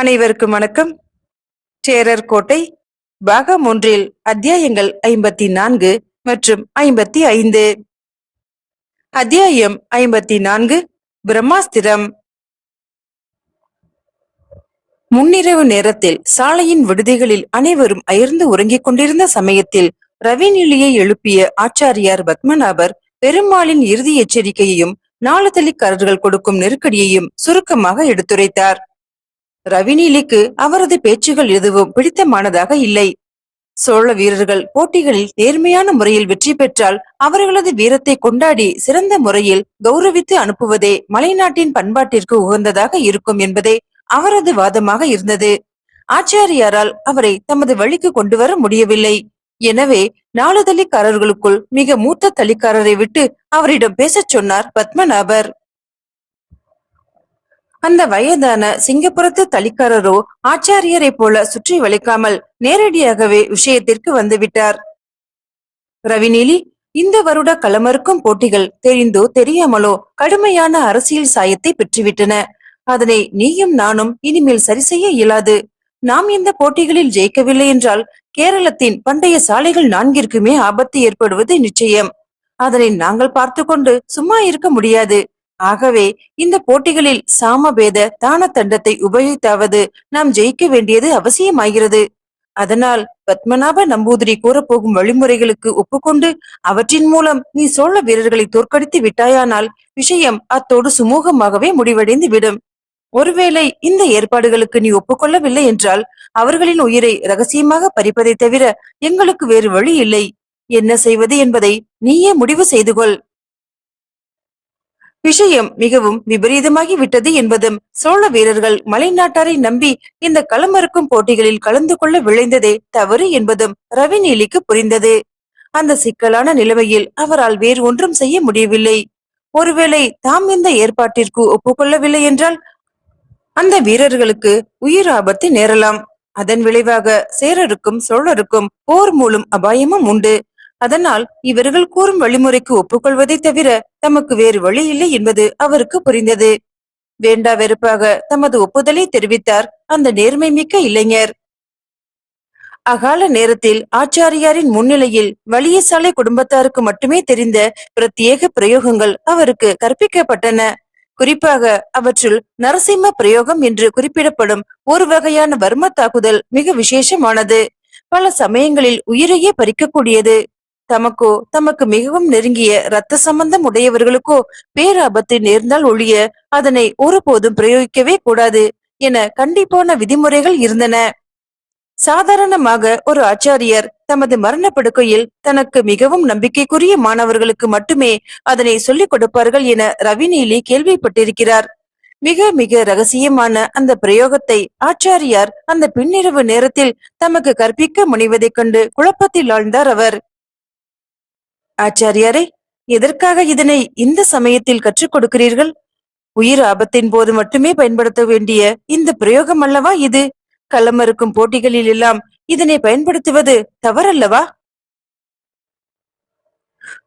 அனைவருக்கும் வணக்கம். சேரர் கோட்டை பாகம் ஒன்றில் அத்தியாயங்கள் ஐம்பத்தி நான்கு மற்றும் ஐம்பத்தி ஐந்து அத்தியாயம் ஐம்பத்தி நான்கு பிரம்மாஸ்திரம். முன்னிரவு நேரத்தில் சாலையின் விடுதிகளில் அனைவரும் அயர்ந்து உறங்கிக் கொண்டிருந்த சமயத்தில் ரவிநிலையை எழுப்பிய ஆச்சாரியார் பத்மநாபர் பெருமாளின் இறுதி எச்சரிக்கையையும் நாளுதலிக்காரர்கள் கொடுக்கும் நெருக்கடியையும் சுருக்கமாக எடுத்துரைத்தார். ரவிநீலிக்கு அவரது பேச்சுகள் எதுவும் பிடித்தமானதாக இல்லை. சோழ வீரர்கள் போட்டிகளில் நேர்மையான முறையில் வெற்றி பெற்றால் அவர்களது வீரத்தை கொண்டாடி சிறந்த முறையில் கௌரவித்து அனுப்புவதே மலைநாட்டின் பண்பாட்டிற்கு உகந்ததாக இருக்கும் என்பதே அவரது வாதமாக இருந்தது. ஆச்சாரியாரால் அவரை தமது வழிக்கு கொண்டு வர முடியவில்லை. எனவே நாலு தள்ளிக்காரர்களுக்குள் மிக மூத்த தளிக்காரரை விட்டு அவரிடம் பேசச் சொன்னார் பத்மநாபர். அந்த வயதான சிங்கப்புறத்து தளிக்காரரோ ஆச்சாரியரை போல சுற்றி வளைக்காமல் நேரடியாகவே விஷயத்திற்கு வந்துவிட்டார் ரவிநீலி இந்த வருட களமறுக்கும் போட்டிகள் தெரிந்தோ தெரியாமலோ கடுமையான அரசியல் சாயத்தை பெற்றுவிட்டன. அதனை நீயும் நானும் இனிமேல் சரி செய்ய இயலாது. நாம் இந்த போட்டிகளில் ஜெயிக்கவில்லை என்றால் கேரளத்தின் பண்டைய சாலைகள் நான்கிற்குமே ஆபத்து ஏற்படுவது நிச்சயம். அதனை நாங்கள் பார்த்து கொண்டு சும்மா இருக்க முடியாது. ஆகவே இந்த போட்டிகளில் சாமபேத தான தண்டத்தை உபயோகித்தாவது நாம் ஜெயிக்க வேண்டியது அவசியமாகிறது. அதனால் பத்மநாப நம்பூதிரி கூறப்போகும் வழிமுறைகளுக்கு ஒப்புக்கொண்டு அவற்றின் மூலம் நீ சோழ வீரர்களை தோற்கடித்து விட்டாயானால் விஷயம் அத்தோடு சுமூகமாகவே முடிவடைந்து விடும் ஒருவேளை இந்த ஏற்பாடுகளுக்கு நீ ஒப்புக்கொள்ளவில்லை என்றால் அவர்களின் உயிரை ரகசியமாக பறிப்பதை தவிர எங்களுக்கு வேறு வழி இல்லை. என்ன செய்வது என்பதை நீயே முடிவு செய்து கொள் விஷயம் மிகவும் விபரீதமாகி விட்டது என்பதும் சோழ வீரர்கள் மலைநாட்டாரை நம்பி இந்த களமறுக்கும் போட்டிகளில் கலந்து கொள்ள விளைந்ததே தவறு என்பதும் ரவிநீலிக்கு புரிந்தது. அந்த சிக்கலான நிலைமையில் அவரால் வேறு ஒன்றும் செய்ய முடியவில்லை. ஒருவேளை தாம் இந்த ஏற்பாட்டிற்கு ஒப்புக்கொள்ளவில்லை என்றால் அந்த வீரர்களுக்கு உயிர் ஆபத்து நேரலாம். அதன் விளைவாக சேரருக்கும் சோழருக்கும் போர் மூலம் அபாயமும் உண்டு. அதனால் இவர்கள் கூறும் வழிமுறைக்கு ஒப்புக்கொள்வதை தவிர தமக்கு வேறு வழி இல்லை என்பது அவருக்கு புரிந்தது. வேண்டா வெறுப்பாக தமது ஒப்புதலை தெரிவித்தார். அந்த நேர்மை மிக்க இளைஞர். அகால நேரத்தில் ஆச்சாரியாரின் முன்னிலையில் வலியசாலை குடும்பத்தாருக்கு மட்டுமே தெரிந்த பிரத்யேக பிரயோகங்கள் அவருக்கு கற்பிக்கப்பட்டன. குறிப்பாக அவற்றுள் நரசிம்ம பிரயோகம் என்று குறிப்பிடப்படும் ஒரு வகையான வர்ம தாக்குதல் மிக விசேஷமானது. பல சமயங்களில் உயிரையே பறிக்கக்கூடியது. தமக்கோ தமக்கு மிகவும் நெருங்கிய இரத்த சம்பந்தம் உடையவர்களுக்கோ பேராபத்து நேர்ந்தால் ஒழிய அதனை ஒருபோதும் பிரயோகிக்கவே கூடாது என கண்டிப்பான விதிமுறைகள் இருந்தன. சாதாரணமாக ஒரு ஆச்சாரியர் தமது மரணப்படுக்கையில் தனக்கு மிகவும் நம்பிக்கைக்குரிய மாணவர்களுக்கு மட்டுமே அதனை சொல்லிக் கொடுப்பார்கள் என ரவிநீலி கேள்விப்பட்டிருக்கிறார். மிக மிக ரகசியமான அந்த பிரயோகத்தை ஆச்சாரியார் அந்த பின்னிரவு நேரத்தில் தமக்கு கற்பிக்க முனைவதைக் கண்டு குழப்பத்தில் ஆழ்ந்தார் அவர். ஆச்சாரியாரே எதற்காக இதனை இந்த சமயத்தில் கற்றுக் கொடுக்கிறீர்கள்? உயிர் ஆபத்தின் போது மட்டுமே பயன்படுத்த வேண்டிய இந்த பிரயோகம் அல்லவா இது? களமறுக்கும் போட்டிகளில் எல்லாம் இதனை பயன்படுத்துவது தவறல்லவா?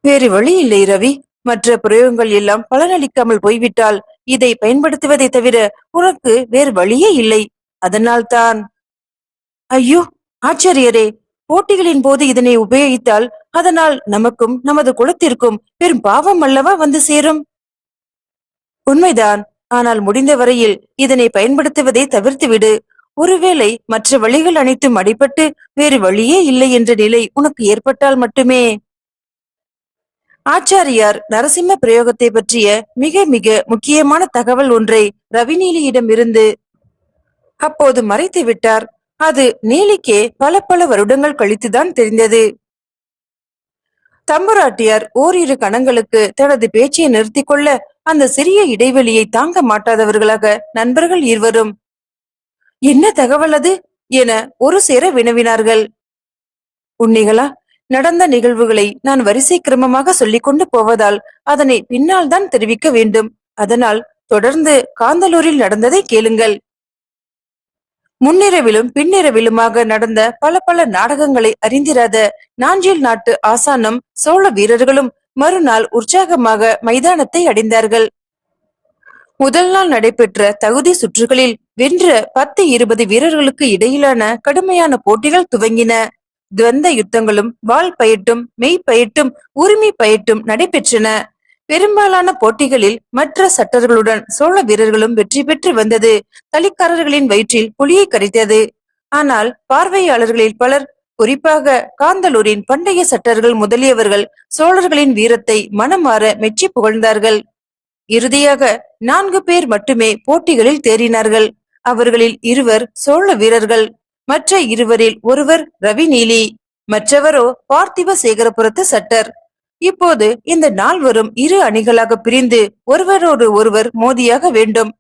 வேறு வழி இல்லை ரவி. மற்ற பிரயோகங்கள் எல்லாம் பலனளிக்காமல் போய்விட்டால் இதை பயன்படுத்துவதை தவிர உனக்கு வேறு வழியே இல்லை. அதனால்தான். ஐயோ ஆச்சாரியரே போட்டிகளின் போது இதனை உபயோகித்தால் அதனால் நமக்கும் நமது குலத்திற்கும் பெரும் பாவம் அல்லவா வந்து சேரும்? உண்மைதான். ஆனால் முடிந்த வரையில் இதனை பயன்படுத்துவதை தவிர்த்துவிடு. ஒருவேளை மற்ற வழிகள் அனைத்தும் அடிபட்டு வேறு வழியே இல்லை என்ற நிலை உனக்கு ஏற்பட்டால் மட்டுமே. ஆச்சாரியார் நரசிம்ம பிரயோகத்தை பற்றிய மிக மிக முக்கியமான தகவல் ஒன்றை ரவிநீலியிடம் இருந்து அப்போது மறைத்து விட்டார் அது நீலிக்கே பல பல வருடங்கள் கழித்துதான் தெரிந்தது. தம்புராட்டியார் ஓரிரு கணங்களுக்கு தனது பேச்சை நிறுத்தி கொள்ள அந்த சிறிய இடைவெளியை தாங்க மாட்டாதவர்களாக நண்பர்கள் இருவரும். என்ன தகவல் அது? என ஒரு சேர வினவினார்கள். உன்னிகளா நடந்த நிகழ்வுகளை நான் வரிசை கிரமமாக சொல்லிக் கொண்டு போவதால் அதனை பின்னால் தான் தெரிவிக்க வேண்டும். அதனால் தொடர்ந்து காந்தலூரில் நடந்ததை கேளுங்கள். முன்னிரவிலும் பின்னிரவிலுமாக நடந்த பல பல நாடகங்களை அறிந்திராத நாஞ்சில் நாட்டு ஆசானும் சோழ வீரர்களும் மறுநாள் உற்சாகமாக மைதானத்தை அடைந்தார்கள். முதல் நாள் நடைபெற்ற தகுதி சுற்றுகளில் வென்ற பத்து இருபது வீரர்களுக்கு இடையிலான கடுமையான போட்டிகள் துவங்கின. துவந்த யுத்தங்களும் வாள் பயிட்டும் மெய் பயிட்டும் உரிமை பயட்டும் நடைபெற்றன. பெரும்பாலான போட்டிகளில் மற்ற சட்டர்களுடன் சோழ வீரர்களும் வெற்றி பெற்று வந்தது. தலிக்காரர்களின் வயிற்றில் புலியை கரைத்தது ஆனால் பார்வையாளர்களில் பலர் குறிப்பாக காந்தலூரின் பண்டைய சட்டர்கள் முதலியவர்கள் சோழர்களின் வீரத்தை மனமாற மெச்சி புகழ்ந்தார்கள். இறுதியாக நான்கு பேர் மட்டுமே போட்டிகளில் தேறினார்கள். அவர்களில் இருவர் சோழ வீரர்கள் மற்ற இருவரில் ஒருவர் ரவி நீலி மற்றவரோ பார்த்திவ சேகரபுரத்து சட்டர். இப்போது இந்த நால்வரும் இரு அணிகளாக பிரிந்து ஒருவரோடு ஒருவர் மோதியாக வேண்டும்.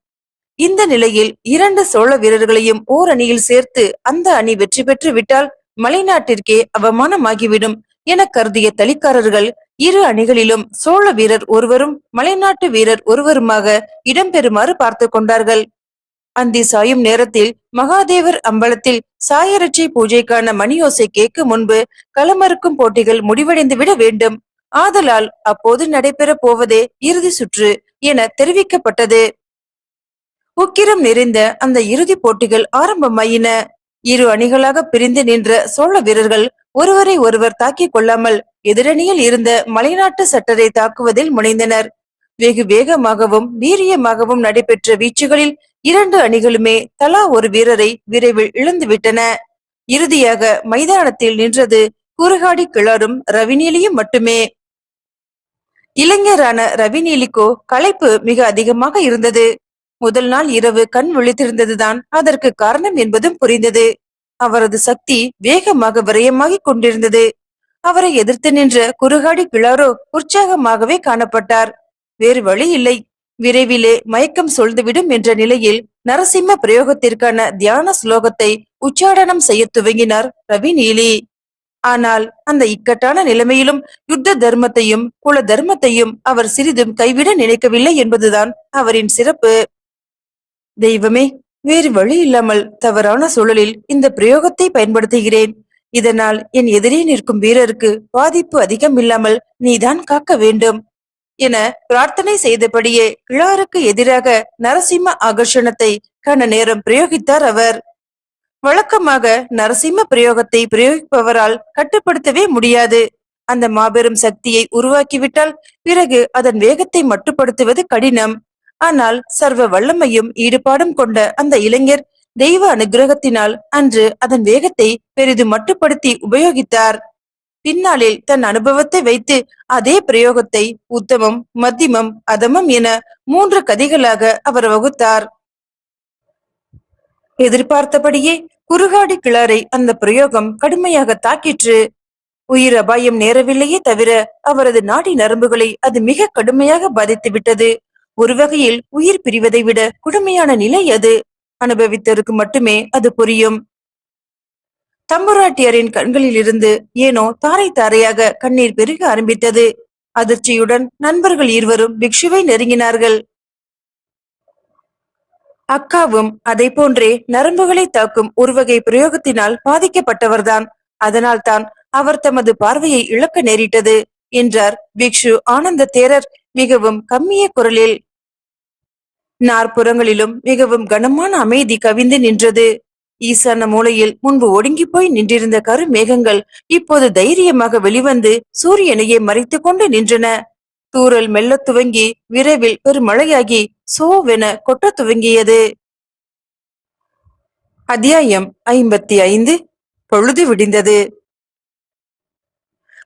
இந்த நிலையில் இரண்டு சோழ வீரர்களையும் ஓர் அணியில் சேர்த்து அந்த அணி வெற்றி பெற்று விட்டால் மலைநாட்டிற்கே அவமானமாகிவிடும் என கருதிய தலிக்காரர்கள் இரு அணிகளிலும் சோழ வீரர் ஒருவரும் மலைநாட்டு வீரர் ஒருவருமாக இடம்பெறுமாறு பார்த்து கொண்டார்கள். அந்தி சாயும் நேரத்தில் மகாதேவர் அம்பலத்தில் சாயரட்சை பூஜைக்கான மணியோசை கேட்கும் முன்பு களமறுக்கும் போட்டிகள் முடிவடைந்து விட வேண்டும். ஆதலால் அப்போது நடைபெறப் போவதே இறுதி சுற்று என தெரிவிக்கப்பட்டது. உக்கிரம் நிறைந்த அந்த இறுதிப் போட்டிகள் ஆரம்பமாயின. இரு அணிகளாக பிரிந்து நின்ற சோழ வீரர்கள் ஒருவரை ஒருவர் தாக்கிக் கொள்ளாமல் எதிரணியில் இருந்த மலைநாட்டு சட்டரை தாக்குவதில் முனைந்தனர். வெகு வேகமாகவும் வீரியமாகவும் நடைபெற்ற வீச்சுகளில் இரண்டு அணிகளுமே தலா ஒரு வீரரை விரைவில் இழந்துவிட்டன இறுதியாக மைதானத்தில் நின்றது குறுகாடி கிளறும் ரவிநீலியும் மட்டுமே. இளைஞரான ரவிநீலிக்கோ களைப்பு மிக அதிகமாக இருந்தது. முதல் நாள் இரவு கண் விழித்திருந்ததுதான் அதற்கு காரணம் என்பதும் புரிந்தது. அவரது சக்தி வேகமாக விரயமாகிக் கொண்டிருந்தது. அவரை எதிர்த்து நின்ற குறுகாடி கிளாரோ உற்சாகமாகவே காணப்பட்டார். வேறு வழி இல்லை. விரைவிலே மயக்கம் சொல்ந்துவிடும் என்ற நிலையில் நரசிம்ம பிரயோகத்திற்கான தியான ஸ்லோகத்தை உச்சாடனம் செய்ய துவங்கினார் ரவி நீலி ஆனால் அந்த இக்கட்டான நிலைமையிலும் யுத்த தர்மத்தையும் குல தர்மத்தையும் அவர் சிறிதும் கைவிட நினைக்கவில்லை என்பதுதான் அவரின் சிறப்பு. தெய்வமே வேறு வழி இல்லாமல் தவறான சூழலில் இந்த பிரயோகத்தை பயன்படுத்துகிறேன். இதனால் என் எதிரே நிற்கும் வீரருக்கு பாதிப்பு அதிகம் இல்லாமல் நீதான் காக்க வேண்டும் என பிரார்த்தனை செய்தபடியே கிழாருக்கு எதிராக நரசிம்ம ஆகர்ஷணத்தை கன நேரம் பிரயோகித்தார் அவர். வழக்கமாக நரசிம்ம பிரயோகத்தை பிரயோகிப்பவரால் கட்டுப்படுத்தவே முடியாது. அந்த மாபெரும் சக்தியை உருவாக்கிவிட்டால் பிறகு அதன் வேகத்தை மட்டுப்படுத்துவது கடினம். ஆனால் சர்வ வல்லமையும் ஈடுபாடும் கொண்ட அந்த இளைஞர் தெய்வ அனுகிரகத்தினால் அன்று அதன் வேகத்தை பெரிதும் மட்டுப்படுத்தி உபயோகித்தார். பின்னாளில் தன் அனுபவத்தை வைத்து அதே பிரயோகத்தை உத்தமம் மத்தியமம் அதமம் என மூன்று கதிகளாக அவர் வகுத்தார். எதிர்பார்த்தபடியே குறுகாடி கிளாரை அந்த பிரயோகம் கடுமையாக தாக்கிற்று. உயிர் அபாயம் நேரவில்லையே தவிர அவரது நாடி நரம்புகளை அது மிக கடுமையாக பாதித்து விட்டது. ஒரு வகையில் உயிர் பிரிவதை விட கொடுமையான நிலை அது. அனுபவித்தருக்கு மட்டுமே அது புரியும். தம்புராட்டியரின் கண்களில் இருந்து ஏனோ தாரை தாரையாக கண்ணீர் பெருக ஆரம்பித்தது. அதிர்ச்சியுடன் நண்பர்கள் இருவரும் பிக்ஷுவை நெருங்கினார்கள். அக்காவும் அதை போன்றே நரம்புகளை தாக்கும் ஒருவகை பிரயோகத்தினால் பாதிக்கப்பட்டவர்தான். அதனால் தான் அவர் தமது பார்வையை இழக்க நேரிட்டது என்றார் பிக்ஷு ஆனந்த தேரர் மிகவும் கம்மிய குரலில். நாற்புறங்களிலும் மிகவும் கனமான அமைதி கவிந்து நின்றது. ஈசான மூலையில் முன்பு ஒடுங்கி போய் நின்றிருந்த கருமேகங்கள் இப்போது தைரியமாக வெளிவந்து சூரியனையே மறைத்து கொண்டு நின்றன. தூரல் மெல்ல துவங்கி விரைவில் பெருமழையாகி சோவென கொட்டத் துவங்கியது. அத்தியாயம் ஐம்பத்தி ஐந்து. பொழுது விடிந்தது.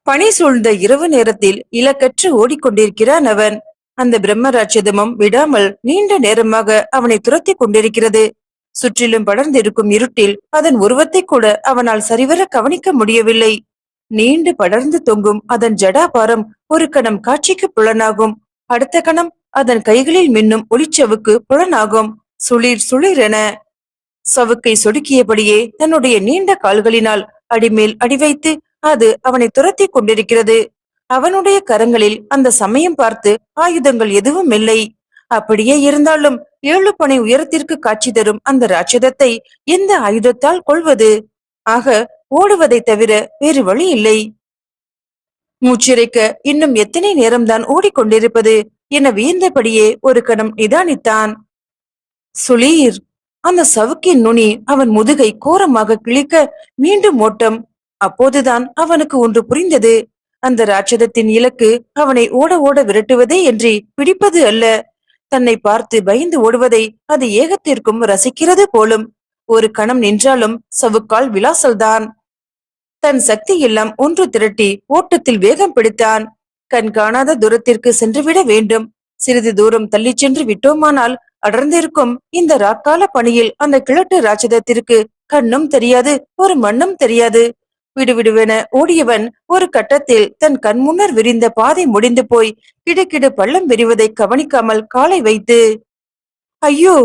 பனி சூழ்ந்த இரவு நேரத்தில் இலக்கற்று ஓடிக்கொண்டிருக்கிறான் அவன். அந்த பிரம்மராட்சதமும் விடாமல் நீண்ட நேரமாக அவனை துரத்தி கொண்டிருக்கிறது. சுற்றிலும் படர்ந்திருக்கும் இருட்டில் அதன் உருவத்தை கூட அவனால் சரிவர கவனிக்க முடியவில்லை. நீண்டு படர்ந்து தொங்கும் அதன் ஜடாபாரம் ஒரு கணம் காட்சிக்கு புலனாகும். அடுத்த கணம் அதன் கைகளில் மின்னும் ஒளிச்சவுக்கு புலனாகும். சுளிர் சுளிரென. சவுக்கை சொடுக்கியபடியே தன்னுடைய நீண்ட கால்களினால் அடிமேல் அடி வைத்து அது அவனை துரத்தி கொண்டிருக்கிறது. அவனுடைய கரங்களில் அந்த சமயம் பார்த்து ஆயுதங்கள் எதுவும் இல்லை. அப்படியே இருந்தாலும் ஏழு பனை உயரத்திற்கு காட்சி தரும் அந்த ராட்சதத்தை எந்த ஆயுதத்தால் கொள்வது ஆக ஓடுவதை தவிர வேறு வழி இல்லை. மூச்சிறைக்க இன்னும் எத்தனை நேரம்தான் ஓடிக்கொண்டிருப்பது என வியந்தபடியே ஒரு கணம் நிதானித்தான். சுளீர்! அந்த சவுக்கின் நுனி அவன் முதுகை கோரமாக கிழிக்க மீண்டும் ஓட்டம். அப்போதுதான் அவனுக்கு ஒன்று புரிந்தது. அந்த ராட்சதத்தின் இலக்கு அவனை ஓட ஓட விரட்டுவதே என்று பிடிப்பது அல்ல. தன்னை பார்த்து பயந்து ஓடுவதை அது ஏகத்திற்கும் ரசிக்கிறது போலும். ஒரு கணம் நின்றாலும் சவுக்கால் விலாசல்தான். தன் சக்தி எல்லாம் ஒன்று திரட்டி ஓட்டத்தில் வேகம் பிடித்தான். கண் காணாத தூரத்திற்கு சென்றுவிட வேண்டும். சிறிது தூரம் தள்ளிச் சென்று விட்டோமானால் அடர்ந்திருக்கும் இந்த ராக்கால பணியில் அந்த கிழட்டு ராட்சதத்திற்கு கண்ணும் தெரியாது ஒரு மண்ணும் தெரியாது. விடுவிடுவென ஓடியவன் ஒரு கட்டத்தில் தன் கண் முன்னர் விரிந்த பாதை முடிந்து போய் கிடுகிடு பள்ளம் விரிவதை கவனிக்காமல் காலை வைத்து ஐயோ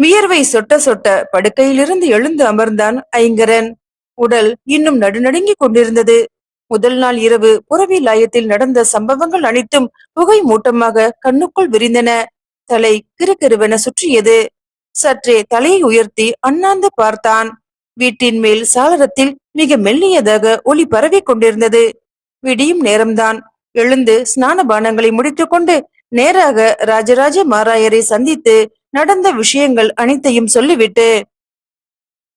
வியர்வை சொட்ட சொட்ட படுக்கையிலிருந்து எழுந்து அமர்ந்தான் ஐங்கரன். உடல் இன்னும் நடுநடுங்கிக் கொண்டிருந்தது. முதல் நாள் இரவு புறவி லாயத்தில் நடந்த சம்பவங்கள் அனைத்தும் புகை மூட்டமாக கண்ணுக்குள் விரிந்தன. தலை கிறுகிறுவென சுற்றியது. சற்றே தலையை உயர்த்தி அண்ணாந்து பார்த்தான். வீட்டின் மேல் சாளரத்தில் மிக மெல்லியதாக ஒளி பரவிக் கொண்டிருந்தது. விடியும் நேரம்தான். எழுந்து ஸ்நான பானங்களை முடித்துக்கொண்டு நேராக ராஜராஜ மாராயரை சந்தித்து நடந்த விஷயங்கள் அனைத்தையும் சொல்லிவிட்டு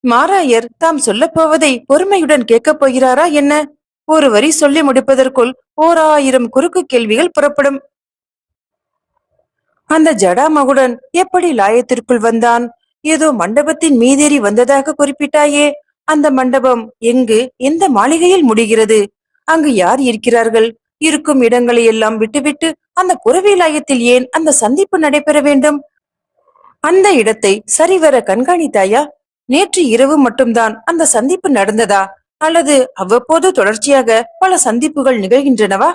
மாராயர் தாம் சொல்லப் போவதை பொறுமையுடன் கேட்கப் போகிறாரா என்ன? ஒரு வரி சொல்லி முடிப்பதற்குள் ஓர் ஆயிரம் குறுக்கு கேள்விகள் புறப்படும். அந்த ஜடாமகுடன் எப்படி லாயத்திற்குள் வந்தான்? ஏதோ மண்டபத்தின் மீதேறி வந்ததாக குறிப்பிட்டாயே. அந்த மண்டபம் எங்கு எந்த மாளிகையில் முடிகிறது? அங்கு யார் இருக்கிறார்கள்? இருக்கும் இடங்களை எல்லாம் விட்டுவிட்டு அந்த புறவிலாயத்தில் ஏன் அந்த சந்திப்பு நடைபெற வேண்டும்? அந்த இடத்தை சரிவர கண்காணித்தாயா? நேற்று இரவு மட்டும்தான் அந்த சந்திப்பு நடந்ததா? அல்லது அவ்வப்போது தொடர்ச்சியாக பல சந்திப்புகள் நிகழ்கின்றனவா?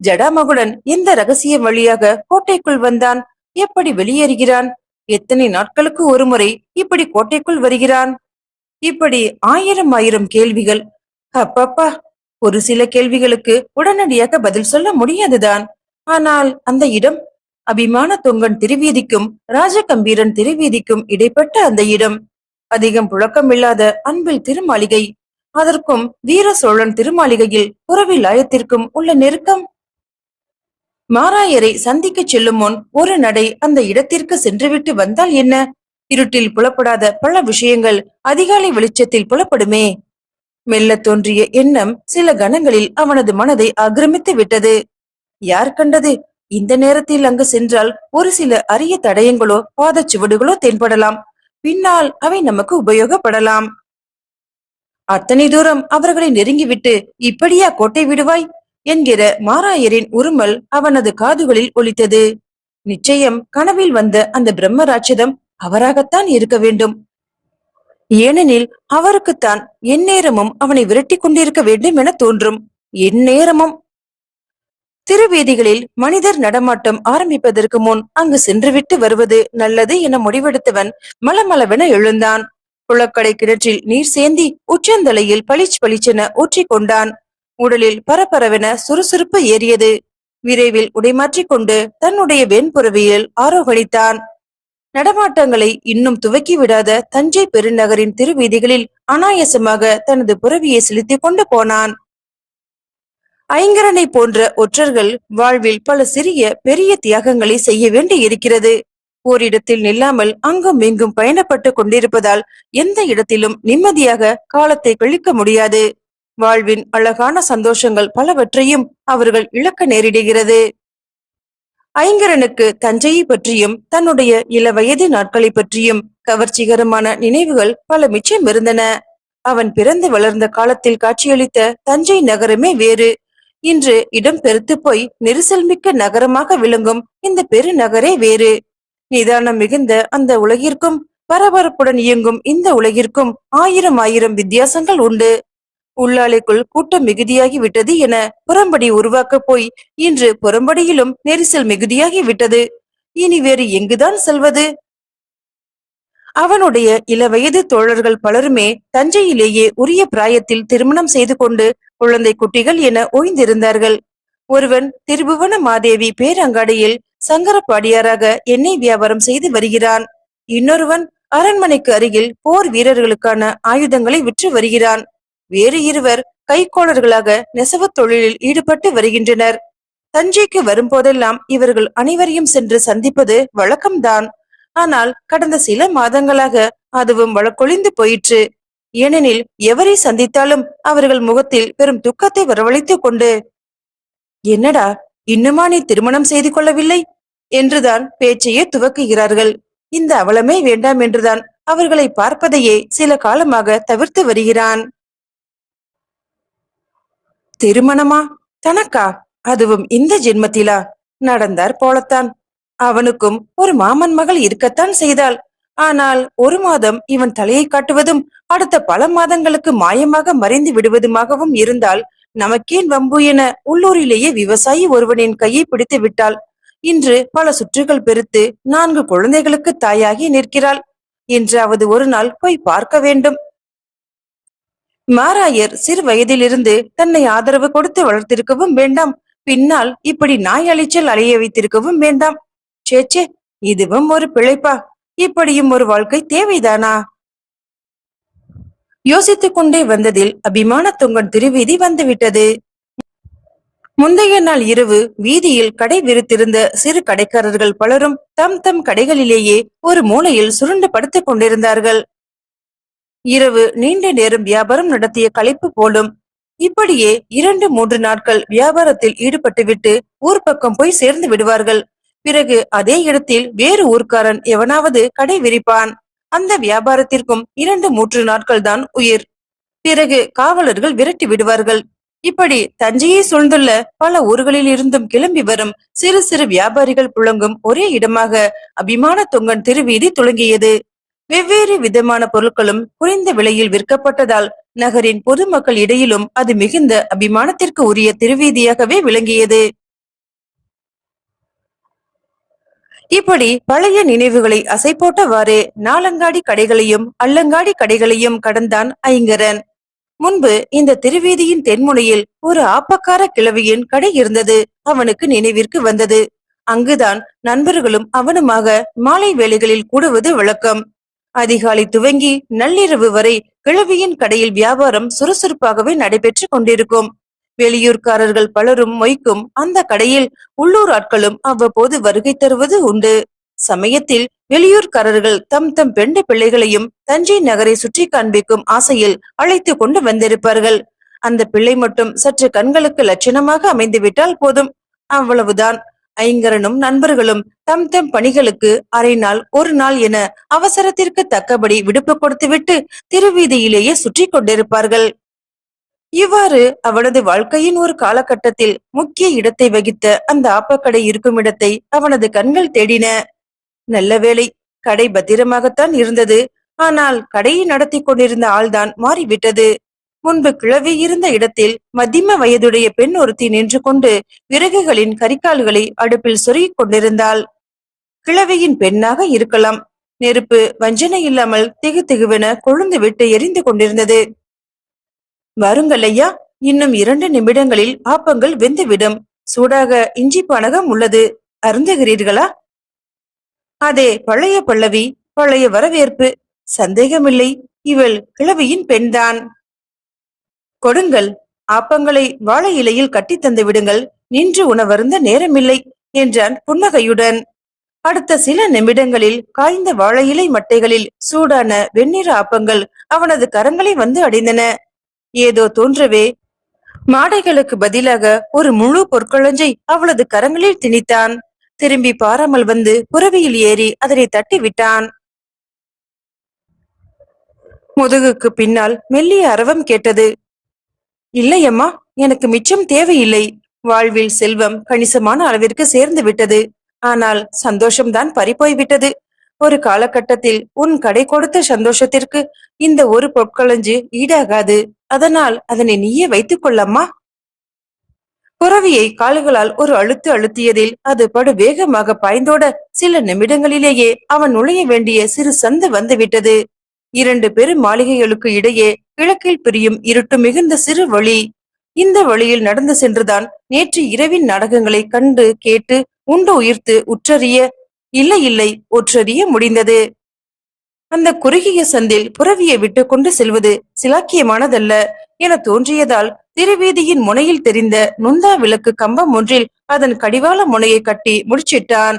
ஜடாமகுடன் எந்த ரகசிய வழியாக கோட்டைக்குள் வந்தான்? எப்படி வெளியேறுகிறான்? எத்தனை நாட்களுக்கு ஒருமுறை இப்படி கோட்டைக்குள் வருகிறான்? இப்படி ஆயிரம் ஆயிரம் கேள்விகள். அப்பப்பா ஒரு சில கேள்விகளுக்கு உடனடியாக பதில் சொல்ல முடியாதுதான். ஆனால் அந்த இடம் அபிமான தொங்கன் திருவீதிக்கும் ராஜகம்பீரன் திருவீதிக்கும் இடைப்பட்ட அந்த இடம். அதிகம் புழக்கமில்லாத அன்பில் திருமாளிகை. அதற்கும் வீர சோழன் திருமாளிகையில் புறவிலாயத்திற்கும் உள்ள நெருக்கம். மாராயரை சந்திக்க செல்லும் முன் ஒரு நடை அந்த இடத்திற்கு சென்றுவிட்டு வந்தால் என்ன? இருட்டில் புலப்படாத பல விஷயங்கள் அதிகாலை வெளிச்சத்தில் புலப்படுமே. மெல்ல தோன்றிய எண்ணம் சில கணங்களில் அவனது மனதை ஆக்கிரமித்து விட்டது. யார் கண்டது? இந்த நேரத்தில் அங்கு சென்றால் ஒரு சில அரிய தடயங்களோ பாதச்சுவடுகளோ தென்படலாம். பின்னால் அவை நமக்கு உபயோகப்படலாம். அத்தனை தூரம் அவர்களை நெருங்கிவிட்டு இப்படியா கோட்டை விடுவாய்? என்கிற மாராயரின் உருமல் அவனது காதுகளில் ஒலித்தது. நிச்சயம் கனவில் வந்த அந்த பிரம்ம ராட்சதம் அவராகத்தான் இருக்க வேண்டும். ஏனெனில் அவருக்குத்தான் எந்நேரமும் அவனை விரட்டி கொண்டிருக்க வேண்டும் என தோன்றும். எந்நேரமும் திருவேதிகளில் மனிதர் நடமாட்டம் ஆரம்பிப்பதற்கு முன் அங்கு சென்றுவிட்டு வருவது நல்லது என முடிவெடுத்தவன் மலமளவென எழுந்தான். குளக்கடை கிணற்றில் நீர் சேந்தி உச்சந்தலையில் பளிச் பளிச்சென ஊற்றி கொண்டான். உடலில் பரபரவென சுறுசுறுப்பு ஏறியது. விரைவில் உடைமாற்றிக் கொண்டு தன்னுடைய வெண்புறவியில் ஆரோகணித்தான். நடமாட்டங்களை இன்னும் துவக்கி விடாத தஞ்சை பெருநகரின் திருவீதிகளில் அனாயசமாக தனது புறவியை செலுத்திக் கொண்டு போனான். ஐங்கரனை போன்ற ஒற்றர்கள் வாழ்வில் பல சிறிய பெரிய தியாகங்களை செய்ய வேண்டி இருக்கிறது ஓரிடத்தில் நில்லாமல் அங்கும் இங்கும் பயணப்பட்டு கொண்டிருப்பதால் எந்த இடத்திலும் நிம்மதியாக காலத்தை கழிக்க முடியாது. வாழ்வின் அழகான சந்தோஷங்கள் பலவற்றையும் அவர்கள் இழக்க நேரிடுகிறது. ஐங்கரனுக்கு தஞ்சையை பற்றியும் தன்னுடைய இள வயது நாட்களை பற்றியும் கவர்ச்சிகரமான நினைவுகள் பல மிச்சம் இருந்தன. அவன் பிறந்து வளர்ந்த காலத்தில் காட்சியளித்த தஞ்சை நகரமே வேறு. இன்று இடம் பெருத்து போய் நெரிசல் மிக்க நகரமாக விளங்கும் இந்த பெருநகரே வேறு. நிதானம் மிகுந்த அந்த உலகிற்கும் பரபரப்புடன் இயங்கும் இந்த உலகிற்கும் ஆயிரம் ஆயிரம் வித்தியாசங்கள் உண்டு. உள்ளாலைக்குள் கூட்டம் மிகுதியாகி விட்டது என புறம்படி உருவாக்க போய் இன்று புறம்படியிலும் நெரிசல் மிகுதியாகி விட்டது. இனி வேறு எங்குதான் செல்வது? அவனுடைய இளவயது தோழர்கள் பலருமே தஞ்சையிலேயே உரிய பிராயத்தில் திருமணம் செய்து கொண்டு குழந்தை குட்டிகள் என ஓய்ந்திருந்தார்கள். ஒருவன் திருபுவன மாதேவி பேரங்காடியில் சங்கரப்பாடியாராக எண்ணெய் வியாபாரம் செய்து வருகிறான். இன்னொருவன் அரண்மனைக்கு அருகில் போர் வீரர்களுக்கான ஆயுதங்களை விற்று வருகிறான். வேறு இருவர் கைக்கோளர்களாக நெசவுத் தொழிலில் ஈடுபட்டு வருகின்றனர். தஞ்சைக்கு வரும்போதெல்லாம் இவர்கள் அனைவரையும் சென்று சந்திப்பது வழக்கம்தான். ஆனால் கடந்த சில மாதங்களாக அதுவும் வழக்கொழிந்து போயிற்று. ஏனெனில் எவரை சந்தித்தாலும் அவர்கள் முகத்தில் பெரும் துக்கத்தை வரவழைத்துக் கொண்டு என்னடா இன்னுமா நீ திருமணம் செய்து கொள்ளவில்லை? என்றுதான் பேச்சையே துவக்குகிறார்கள். இந்த அவலமே வேண்டாம் என்றுதான் அவர்களை பார்ப்பதையே சில காலமாக தவிர்த்து வருகிறான். திருமணமா? தனக்கா? அதுவும் இந்த ஜென்மத்திலா? நடந்தார் போலத்தான். அவனுக்கும் ஒரு மாமன் மகள் இருக்கத்தான் செய்தாள். ஆனால் ஒரு மாதம் இவன் தலையை காட்டுவதும் அடுத்த பல மாதங்களுக்கு மாயமாக மறைந்து விடுவதுமாகவும் இருந்தால் நமக்கேன் வம்பு என உள்ளூரிலேயே விவசாயி ஒருவனின் கையை பிடித்து விட்டாள் இன்று பல சுற்றுகள் பெருத்து நான்கு குழந்தைகளுக்கு தாயாகி நிற்கிறாள். என்றாவது ஒரு நாள் போய் பார்க்க வேண்டும். மாராயர் சிறு வயதிலிருந்து தன்னை ஆதரவு கொடுத்து வளர்த்திருக்கவும் வேண்டாம். பின்னால் இப்படி நாய் அழிச்சல் அலைய வைத்திருக்கவும் வேண்டாம். சேச்சே இதுவும் ஒரு பிழைப்பா? இப்படியும் ஒரு வாழ்க்கை தேவைதானா? யோசித்துக் கொண்டே வந்ததில் அபிமான தொங்கன் திருவீதி வந்துவிட்டது. முந்தைய நாள் இரவு வீதியில் கடை விரித்திருந்த சிறு கடைக்காரர்கள் பலரும் தம் தம் கடைகளிலேயே ஒரு மூலையில் சுருண்டு படுத்துக் கொண்டிருந்தார்கள். இரவு நீண்ட நேரம் வியாபாரம் நடத்திய களைப்பு போலும் இப்படியே இரண்டு மூன்று நாட்கள் வியாபாரத்தில் ஈடுபட்டுவிட்டு ஊர் பக்கம் போய் சேர்ந்து விடுவார்கள். பிறகு அதே இடத்தில் வேறு ஊர்க்காரன் எவனாவது கடை விரிப்பான். அந்த வியாபாரத்திற்கும் இரண்டு மூன்று நாட்கள் தான் உயிர். பிறகு காவலர்கள் விரட்டி விடுவார்கள். இப்படி தஞ்சையை சூழ்ந்துள்ள பல ஊர்களில் இருந்தும் கிளம்பி வரும் சிறு சிறு வியாபாரிகள் புழங்கும் ஒரே இடமாக அபிமான தொங்கன் திருவீதி துளங்கியது வெவ்வேறு விதமான பொருட்களும் குறைந்த விலையில் விற்கப்பட்டதால் நகரின் பொதுமக்கள் இடையிலும் அது மிகுந்த அபிமானத்திற்கு உரிய திருவீதியாகவே விளங்கியது. இப்படி பழைய நினைவுகளை அசை போட்டவாறு நாலங்காடி கடைகளையும் அல்லங்காடி கடைகளையும் கடந்தான் ஐங்கரன். முன்பு இந்த திருவீதியின் தென்முனையில் ஒரு ஆப்பக்கார கிழவியின் கடை இருந்தது அவனுக்கு நினைவிற்கு வந்தது. அங்குதான் நண்பர்களும் அவனுமாக மாலை வேளைகளில் கூடுவது வழக்கம். அதிகாலை துவங்கி நள்ளிரவு வரை கிழவியின் கடையில் வியாபாரம் சுறுசுறுப்பாகவே நடைபெற்று கொண்டிருக்கும். வெளியூர்காரர்கள் பலரும் மொய்க்கும் அந்த கடையில் உள்ளூர் ஆட்களும் அவ்வப்போது வருகை தருவது உண்டு. சமயத்தில் வெளியூர்காரர்கள் தம் தம் பெண்டு பிள்ளைகளையும் தஞ்சை நகரை சுற்றி காண்பிக்கும் ஆசையில் அழைத்து கொண்டு வந்திருப்பார்கள். அந்த பிள்ளை மட்டும் சற்று கண்களுக்கு லட்சணமாக அமைந்துவிட்டால் போதும். அவ்வளவுதான். ஐங்கரனும் நண்பர்களும் தம் தம் பணிகளுக்கு அரை நாள் ஒரு நாள் என அவசரத்திற்கு தக்கபடி விடுப்பு கொடுத்துவிட்டு திருவீதியிலேயே சுற்றி கொண்டிருப்பார்கள். இவ்வாறு அவனது வாழ்க்கையின் ஒரு காலகட்டத்தில் முக்கிய இடத்தை வகித்த அந்த ஆப்பக்கடை இருக்கும் இடத்தை அவனது கண்கள் தேடின. நல்ல வேளை கடை பத்திரமாகத்தான் இருந்தது. ஆனால் கடையை நடத்தி கொண்டிருந்த ஆள்தான் மாறிவிட்டது. முன்பு கிழவி இருந்த இடத்தில் மத்திம வயதுடைய பெண் ஒருத்தி நின்று கொண்டு விறகுகளின் கரிக்கால்களை அடுப்பில் சொருகிக் கொண்டிருந்தாள். கிழவியின் பெண்ணாக இருக்கலாம். நெருப்பு வஞ்சனை இல்லாமல் திகு திகுவென கொழுந்து விட்டு எரிந்து கொண்டிருந்தது. வருங்கள் ஐயா இன்னும் இரண்டு நிமிடங்களில் ஆப்பங்கள் வெந்துவிடும். சூடாக இஞ்சி பானகம் உள்ளது. அருந்துகிறீர்களா? அதே பழைய பல்லவி பழைய வரவேற்பு. சந்தேகமில்லை. இவள் கிழவியின் பெண்தான். கொடுங்கள். ஆப்பங்களை வாழை இலையில் கட்டி தந்து விடுங்கள். நின்று உணவருந்த நேரமில்லை என்றான் புன்னகையுடன். அடுத்த சில நிமிடங்களில் காய்ந்த வாழை இலை மட்டைகளில் சூடான வெண்ணிற ஆப்பங்கள் அவனது கரங்களை வந்து அடைந்தன. ஏதோ தோன்றவே. மாடைகளுக்கு பதிலாக ஒரு முழு பொற்களஞ்சை அவளது கரங்களில் திணித்தான். திரும்பி பாராமல் வந்து புறவியில் ஏறி அதனை தட்டி விட்டான். முதுகுக்கு பின்னால் மெல்லிய அரவம் கேட்டது. இல்லையம்மா எனக்கு மிச்சம் தேவையில்லை. வாழ்வில் செல்வம் கணிசமான அளவிற்கு சேர்ந்து விட்டது. ஆனால் சந்தோஷம்தான் பறிப்போய் விட்டது ஒரு காலகட்டத்தில் உன் கடை கொடுத்த சந்தோஷத்திற்கு இந்த ஒரு பொற்களஞ்சு ஈடாகாது. அதனால் அதனை நீயே வைத்துக் கொள்ளம்மா. புறவியை கால்களால் ஒரு அழுத்து அழுத்தியதில் அது படு வேகமாக பாய்ந்தோட சில நிமிடங்களிலேயே அவன் நுழைய வேண்டிய சிறு சந்து வந்துவிட்டது. இரண்டு பெரும் மாளிகைகளுக்கு இடையே கிழக்கில் பிரியும் இருட்டு மிகுந்த சிறு வழி. இந்த வழியில் நடந்து சென்றுதான் நேற்று இரவின் நாடகங்களை கண்டு கேட்டு உண்டு உயிர்த்து உற்றறிய இல்லை இல்லை ஒற்றறிய முடிந்தது. அந்த குறுகிய சந்தில் புறவியை விட்டு கொண்டு செல்வது சிலாக்கியமானதல்ல என தோன்றியதால் திருவீதியின் முனையில் தெரிந்த நுந்தா விளக்கு கம்பம் ஒன்றில் அதன் கடிவாள முனையை கட்டி முடிச்சிட்டான்.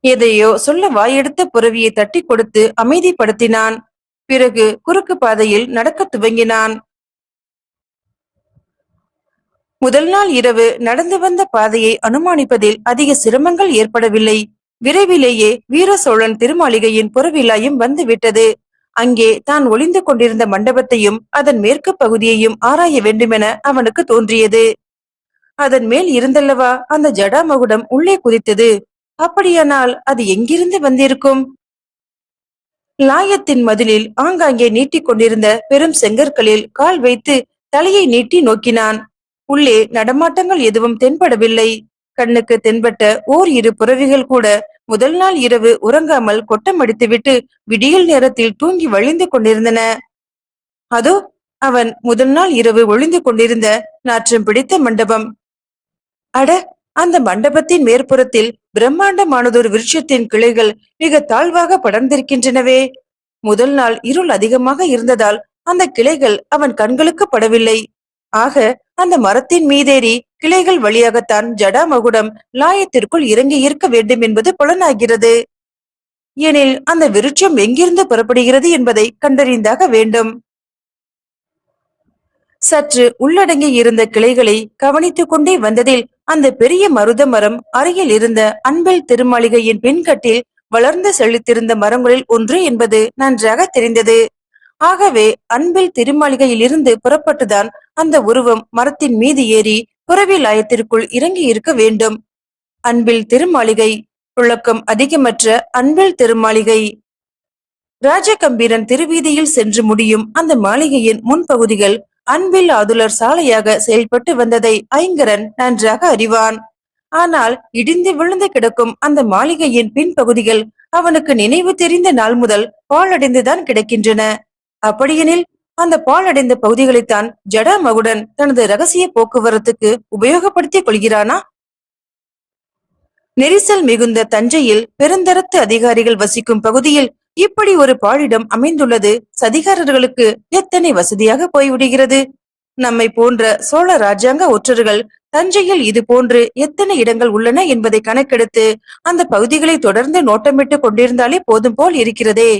எதையோ சொல்ல வாயெடுத்த புறவியை தட்டி கொடுத்து அமைதிப்படுத்தினான். பிறகு குறுக்கு பாதையில் நடக்கத் துவங்கினான். முதல் நாள் இரவு நடந்து வந்த பாதையை அனுமானிப்பதில் அதிக சிரமங்கள் ஏற்படவில்லை. விரைவிலேயே வீர சோழன் திருமாளிகையின் புறவிலாயும் வந்துவிட்டது. அங்கே தான் ஒளிந்து கொண்டிருந்த மண்டபத்தையும் அதன் மேற்கு பகுதியையும் ஆராய வேண்டுமென அவனுக்கு தோன்றியது. அதன் மேல் இருந்தல்லவா அந்த ஜடாமகுடம் உள்ளே குதித்தது. அப்படியானால் அது எங்கிருந்து வந்திருக்கும்? லாயத்தின் மதிலில் ஆங்காங்கே நீட்டிக் கொண்டிருந்த பெரும் செங்கற்களில் கால் வைத்து தலையை நீட்டி நோக்கினான். உள்ளே நடமாட்டங்கள் எதுவும் தென்படவில்லை. கண்ணுக்கு தென்பட்ட ஓர் இரு புறவிகள் கூட முதல் நாள் இரவு உறங்காமல் கொட்டமடித்துவிட்டு விடியல் நேரத்தில் தூங்கி வழிந்து கொண்டிருந்தன. அதோ அவன் முதல் நாள் இரவு ஒளிந்து கொண்டிருந்த நாற்றம் பிடித்த மண்டபம். அட அந்த மண்டபத்தின் மேற்புறத்தில் பிரம்மாண்டமானதொரு விருட்சத்தின் கிளைகள் மிக தாழ்வாக படர்ந்திருக்கின்றனவே. முதல் நாள் இருள் அதிகமாக இருந்ததால் அந்த கிளைகள் அவன் கண்களுக்கு படவில்லை. ஆக அந்த மரத்தின் மீதேறி கிளைகள் வழியாகத்தான் ஜடாமகுடம் லாயத்திற்குள் இறங்கி இருக்க வேண்டும் என்பது புலனாகிறது. எனில் அந்த விருட்சம் எங்கிருந்து புறப்படுகிறது என்பதை கண்டறிந்தாக வேண்டும். சற்று உள்ளடங்கி இருந்த கிளைகளை கவனித்துக் கொண்டே வந்ததில் அந்த பெரிய மருத மரம் அருகில் இருந்த அன்பில் திருமாளிகையின் பின்கட்டில் வளர்ந்து செழித்திருந்த மரங்களில் ஒன்று என்பது நன்றாக தெரிந்தது. ஆகவே அன்பில் திருமாளிகையில் இருந்து புறப்பட்டுதான் அந்த உருவம் மரத்தின் மீது ஏறி புறவிலாயத்திற்குள் இறங்கி இருக்க வேண்டும். அன்பில் திருமாளிகை புழக்கம் அதிகமற்ற அன்பில் திருமாளிகை. ராஜகம்பீரன் திருவீதியில் சென்று முடியும் அந்த மாளிகையின் முன்பகுதிகள் அன்பில் ஆதுலர் சாலையாக செயல்பட்டு வந்ததை ஐங்கரன் நன்றாக அறிவான். ஆனால் இடிந்து விழுந்து கிடக்கும் அந்த மாளிகையின் பின்பகுதிகள் அவனுக்கு நினைவு தெரிந்த நாள் முதல் பாழடைந்துதான் கிடக்கின்றன. அப்படியெனில் அந்த பாழடைந்த பகுதிகளைத்தான் ஜடாமகுடன் தனது ரகசிய போக்குவரத்துக்கு உபயோகப்படுத்திக் கொள்கிறானா? நெரிசல் மிகுந்த தஞ்சையில் பெருந்தரத்து அதிகாரிகள் வசிக்கும் பகுதியில் இப்படி ஒரு பாழிடம் அமைந்துள்ளது சதிகாரர்களுக்கு எத்தனை வசதியாக போய்விடுகிறது? நம்மை போன்ற சோழ ராஜாங்க ஒற்றர்கள் தஞ்சையில் இது போன்று எத்தனை இடங்கள் உள்ளன என்பதை கணக்கெடுத்து அந்த பகுதிகளை தொடர்ந்து நோட்டமிட்டு கொண்டிருந்தாலே போதும் போல் இருக்கிறதே.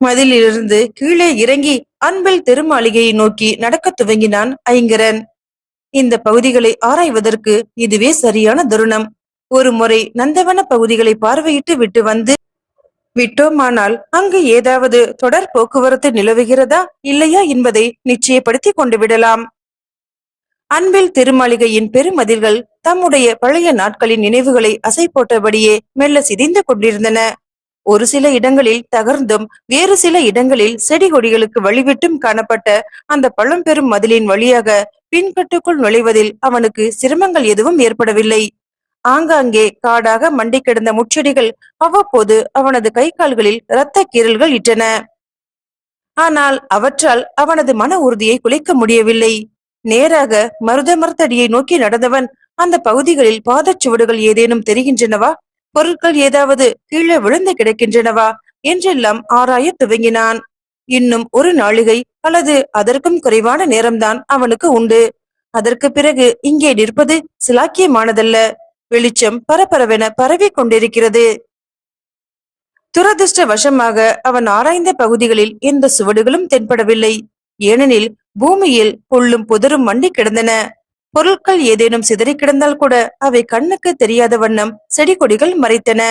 மதிலிலிருந்து கீழே இறங்கி அன்பில் திருமாளிகையை நோக்கி நடக்கத் துவங்கினான் ஐங்கரன். இந்த பகுதிகளை ஆராய்வதற்கு இதுவே சரியான தருணம். ஒரு முறை நந்தவன பகுதிகளை பார்வையிட்டு விட்டு வந்து விட்டோமானால் அங்கு ஏதாவது தொடர் போக்குவரத்து நிலவுகிறதா இல்லையா என்பதை நிச்சயப்படுத்தி கொண்டு விடலாம். அன்பில் திருமாளிகையின் பெருமதில்கள் தம்முடைய பழைய நாட்களின் நினைவுகளை அசை போட்டபடியே மெல்ல சிதைந்து கொண்டிருந்தன. ஒரு சில இடங்களில் தகர்ந்தும் வேறு சில இடங்களில் செடி கொடிகளுக்கு வழிவிட்டும் காணப்பட்ட அந்த பழம்பெரும் மதிலின் வழியாக பின்கட்டுக்குள் நுழைவதில் அவனுக்கு சிரமங்கள் எதுவும் ஏற்படவில்லை. ஆங்காங்கே காடாக மண்டி கிடந்த முச்செடிகள் அவ்வப்போது அவனது கை கால்களில் இரத்த கீறல்கள் இட்டன. ஆனால் அவற்றால் அவனது மன உறுதியை குலைக்க முடியவில்லை. நேராக மருத மரத்தடியை நோக்கி நடந்தவன் அந்த பகுதிகளில் பாதச்சுவடுகள் ஏதேனும் தெரிகின்றனவா? பொருட்கள் ஏதாவது கீழே விழுந்து கிடக்கின்றனவா? என்றெல்லாம் ஆராய துவங்கினான். இன்னும் ஒரு நாளிகை அல்லது அதற்கும் குறைவான நேரம்தான் அவனுக்கு உண்டு. அதற்கு பிறகு இங்கே நிற்பது சிலாக்கியமானதல்ல. வெளிச்சம் பரபரவென பரவி கொண்டிருக்கிறது. துரதிருஷ்டவசமாக அவன் ஆராய்ந்த பகுதிகளில் எந்த சுவடுகளும் தென்படவில்லை. ஏனெனில் பூமியில் புல்லும் புதரும் மண்டி கிடந்தன. பொருட்கள் ஏதேனும் சிதறி கிடந்தால் கூட அவை கண்ணுக்கு தெரியாத வண்ணம் செடி கொடிகள் மறைத்தன.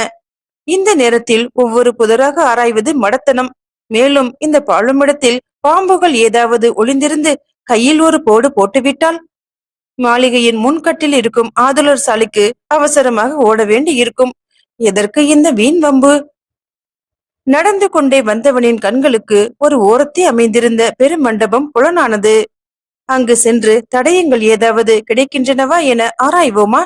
இந்த நேரத்தில் ஒவ்வொரு புதராக ஆராய்வது மடத்தனம். மேலும் இந்த பாழுமிடத்தில் பாம்புகள் ஏதாவது ஒளிந்திருந்து கையில் ஒரு போடு போட்டுவிட்டால் மாளிகையின் முன்கட்டில் இருக்கும் ஆதுலர் சாலைக்கு அவசரமாக ஓட வேண்டி இருக்கும். எதற்கு இந்த வீண் வம்பு? நடந்து கொண்டே வந்தவனின் கண்களுக்கு ஒரு ஓரத்தை அமைந்திருந்த பெருமண்டபம் புலனானது. அங்கு சென்று தடயங்கள் ஏதாவது கிடைக்கின்றனவா என ஆராய்வோமா?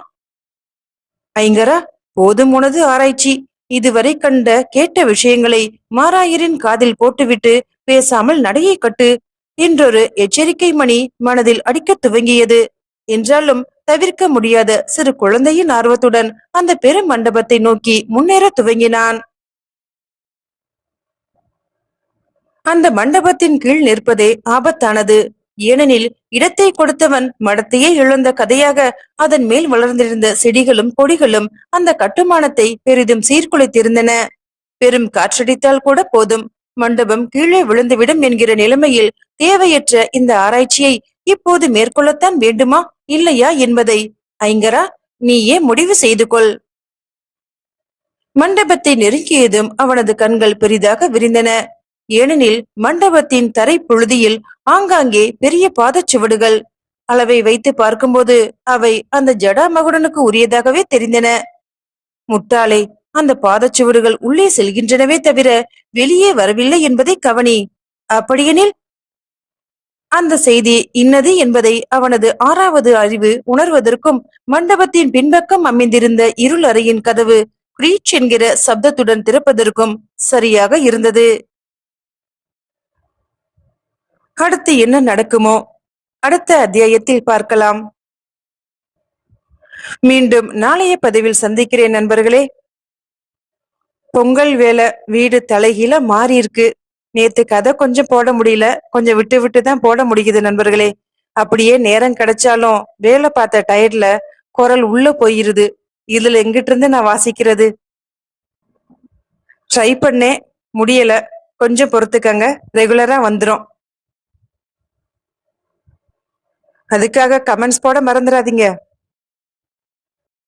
ஐங்கரா போதும் உனது ஆராய்ச்சி. இதுவரை கண்ட கேட்ட விஷயங்களை மாராயரின் காதில் போட்டுவிட்டு பேசாமல் நடையை கட்டு. என்றொரு எச்சரிக்கை மணி மனதில் அடிக்கத் துவங்கியது. என்றாலும் தவிர்க்க முடியாத சிறு குழந்தையின் ஆர்வத்துடன் அந்த பெரும் மண்டபத்தை நோக்கி முன்னேற துவங்கினான். அந்த மண்டபத்தின் கீழ் நிற்பதே ஆபத்தானது. ஏனெனில் இடத்தை கொடுத்தவன் மடத்தையே இழந்த கதையாக அதன் மேல் வளர்ந்திருந்த செடிகளும் கொடிகளும் அந்த கட்டுமானத்தை பெரிதும் சீர்குலைத்திருந்தன. பெரும் காற்றடித்தால் கூட போதும். மண்டபம் கீழே விழுந்துவிடும் என்கிற நிலைமையில் தேவையற்ற இந்த ஆராய்ச்சியை இப்போது மேற்கொள்ளத்தான் வேண்டுமா இல்லையா என்பதை ஐங்கரா நீயே முடிவு செய்து கொள் மண்டபத்தை நெருங்கியதும் அவனது கண்கள் பெரிதாக விரிந்தன. ஏனெனில் மண்டபத்தின் தரை புழுதியில் ஆங்காங்கே பெரிய பாதச்சுவடுகள். அளவை வைத்து பார்க்கும்போது அவை அந்த ஜடா மகுடனுக்கு உரியதாகவே தெரிந்தன. முட்டாளே அந்த பாதச்சுவடுகள் உள்ளே செல்கின்றனவே தவிர வெளியே வரவில்லை என்பதை கவனி. அப்படியெனில் அந்த செய்தி இன்னது என்பதை அவனது ஆறாவது அறிவு உணர்வதற்கும் மண்டபத்தின் பின்பக்கம் அமைந்திருந்த இருள் அறையின் கதவு கிரீச் என்கிற சப்தத்துடன் திறப்பதற்கும் சரியாக இருந்தது. அடுத்து என்ன நடக்குமோ அடுத்த அத்தியாயத்தில் பார்க்கலாம். மீண்டும் நாளைய பதிவில் சந்திக்கிறேன் நண்பர்களே. பொங்கல் வேலை வீடு தலைகீழ மாறி இருக்கு. நேத்து கதை கொஞ்சம் போட முடியல. கொஞ்சம் விட்டு விட்டு தான் போட முடியுது நண்பர்களே. அப்படியே நேரம் கிடைச்சாலும் வேலை பார்த்த டயர்ல குரல் உள்ள போயிருது. இதுல எங்கிட்ட இருந்து நான் வாசிக்கிறது? ட்ரை பண்ணேன். முடியல. கொஞ்சம் பொறுத்துக்கங்க. ரெகுலரா வந்துரும். அதுக்காக கமெண்ட்ஸ் போட மறந்துடாதீங்க